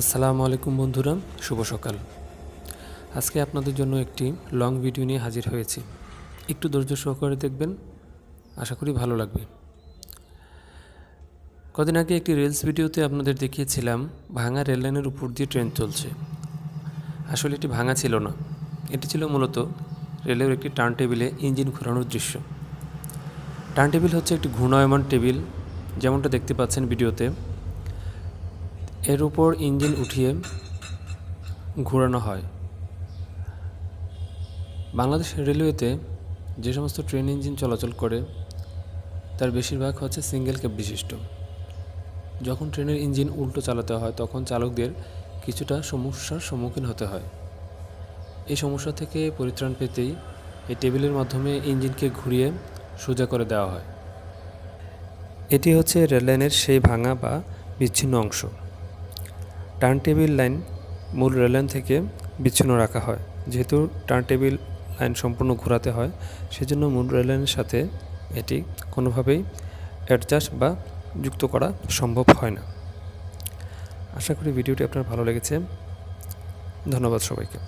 আসসালামু আলাইকুম বন্ধুরা, শুভ সকাল। আজকে আপনাদের জন্য একটি লং ভিডিও নিয়ে হাজির হয়েছি। একটু ধৈর্য সহকারে দেখবেন, আশা করি ভালো লাগবে। কদিন আগে একটি রেলস ভিডিওতে আপনাদের দেখিয়েছিলাম, ভাঙা রেললাইনের উপর দিয়ে ট্রেন চলছে। আসলে এটি ভাঙা ছিল না। এটি ছিল মূলত রেলের একটি টার্ন টেবিলে ইঞ্জিন ঘোরানোর দৃশ্য। টার্ন টেবিল হচ্ছে একটি ঘূর্ণায়মান টেবিল, যেমনটা দেখতে পাচ্ছেন ভিডিওতে। এর উপর ইঞ্জিন উঠিয়ে ঘোরানো হয়। বাংলাদেশ রেলওয়েতে যে সমস্ত ট্রেন ইঞ্জিন চলাচল করে, তার বেশিরভাগ হচ্ছে সিঙ্গেল ক্যাব বিশিষ্ট। যখন ট্রেনের ইঞ্জিন উল্টো চালাতে হয়, তখন চালকদের কিছুটা সমস্যার সম্মুখীন হতে হয়। এই সমস্যা থেকে পরিত্রাণ পেতেই এই টেবিলের মাধ্যমে ইঞ্জিনকে ঘুরিয়ে সোজা করে দেওয়া হয়। এটি হচ্ছে রেললাইনের সেই ভাঙা বা বিচ্ছিন্ন অংশ। টার্ন টেবিল লাইন মূল রেললাইন থেকে বিচ্ছিন্ন রাখা হয়। যেহেতু টার্ন টেবিল লাইন সম্পূর্ণ ঘোরাতে হয়, সেজন্য মূল রেললাইনের সাথে এটি কোনোভাবেই অ্যাডজাস্ট বা যুক্ত করা সম্ভব হয় না। আশা করি ভিডিওটি আপনার ভালো লেগেছে। ধন্যবাদ সবাইকে।